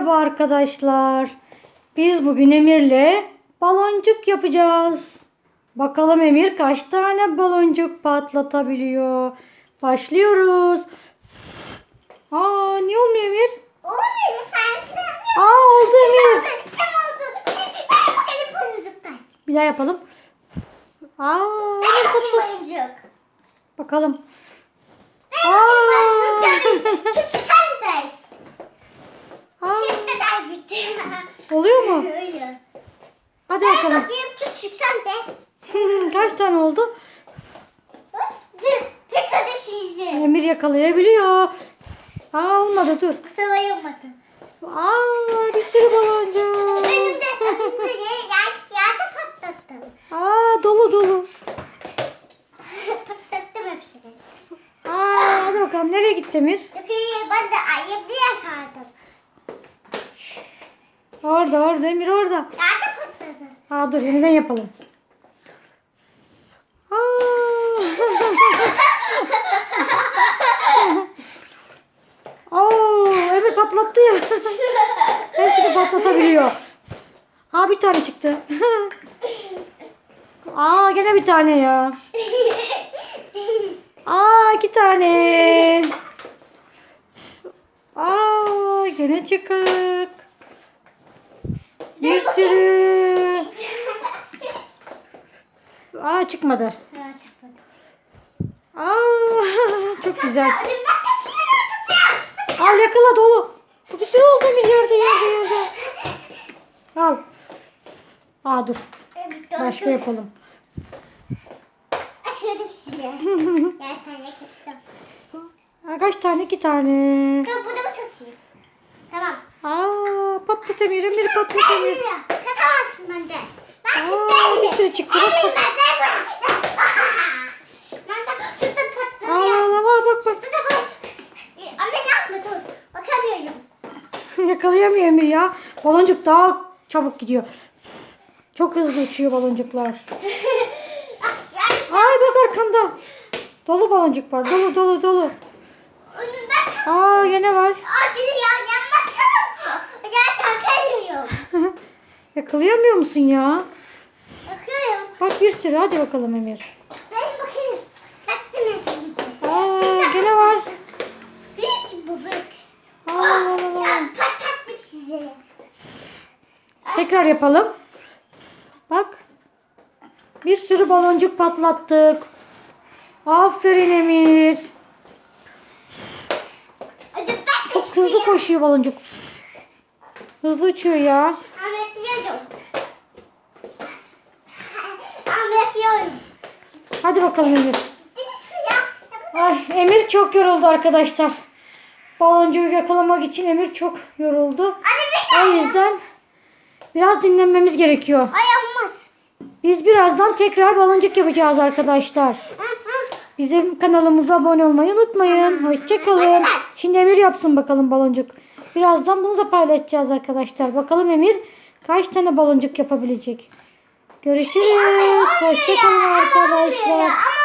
Merhaba arkadaşlar. Biz bugün Emir'le baloncuk yapacağız. Bakalım Emir kaç tane baloncuk patlatabiliyor. Başlıyoruz. Aa niye olmuyor Emir? Olmuyor sen Aa oldu Emir. Sen oldu. Ben boncuktan. Bir daha yapalım. Aa Emir patlat. Bakalım. Ben Aa. Küçük kardeş. Aa, Siz de kaybetti. Oluyor mu? Hayır. Hadi Ben bakalım. bakayım küçük sen de. kaç tane oldu? Tık tıkladım sizi. Emir yakalayabiliyor. Aa olmadı dur. Bu sefer olmadı. Aa bir sürü baloncuk. Önümde önümde gel yerde patlattım. Aa dolu dolu. patlattım hepsini. Aa hadi bakalım nereye gitti Emir? Yukarıya ben de ayıp bir yakardım. Orada orada Emir orada. Yerde patladı. Aa dur yeniden yapalım. Aa. Oo, Emir patlattı ya. Hepsini patlatabiliyor. Aa bir tane çıktı. Aa gene bir tane ya. Aa iki tane. Aa gene çıkık. Bir sürü. Aa çıkmadı. Evet, çıkmadı. Aa çok güzel. Al yakala dolu. Bu bir sürü oldu bir yerde yerde yerde. Al. Aa dur. Başka yapalım. Şey. Aa, kaç tane? İki tane. Dur bunu mu taşıyayım? Tamam. Aa patlat Emir. Emir patlat Ben Emir. yürüyorum. Kaçamazsın benden. Ben Aa bir sürü çıktı. Bak bak. ben de Ben de şurada patladı Al ya. al al al, bak bak. Şurada da bak. Ee, Ama yapma dur. Bakamıyorum. Yakalayamıyor Emir ya. Baloncuk daha çabuk gidiyor. Çok hızlı uçuyor baloncuklar. Ay bak arkanda. Dolu baloncuk var. Dolu dolu dolu. Aa gene var. Yakalayamıyor musun ya? Bakıyorum. Bak bir sürü. Hadi bakalım Emir. Ben bakayım. Baktım hepimize. Aa gene var. Büyük bu büyük. Aa, la, la, la. Ya Tekrar yapalım. Bak. Bir sürü baloncuk patlattık. Aferin Emir. Çok hızlı koşuyor baloncuk. Hızlı uçuyor ya. Ahmet yiyorum. Ahmet yiyorum. Hadi bakalım Emir. Ay, Emir çok yoruldu arkadaşlar. Baloncuğu yakalamak için Emir çok yoruldu. Bir O yüzden biraz dinlenmemiz gerekiyor. Ay olmaz. Biz birazdan tekrar baloncuk yapacağız arkadaşlar. Bizim kanalımıza abone olmayı unutmayın. Hoşçakalın. Şimdi Emir yapsın bakalım baloncuk. Birazdan bunu da paylaşacağız arkadaşlar. Bakalım Emir kaç tane baloncuk yapabilecek. Görüşürüz. Hoşçakalın arkadaşlar.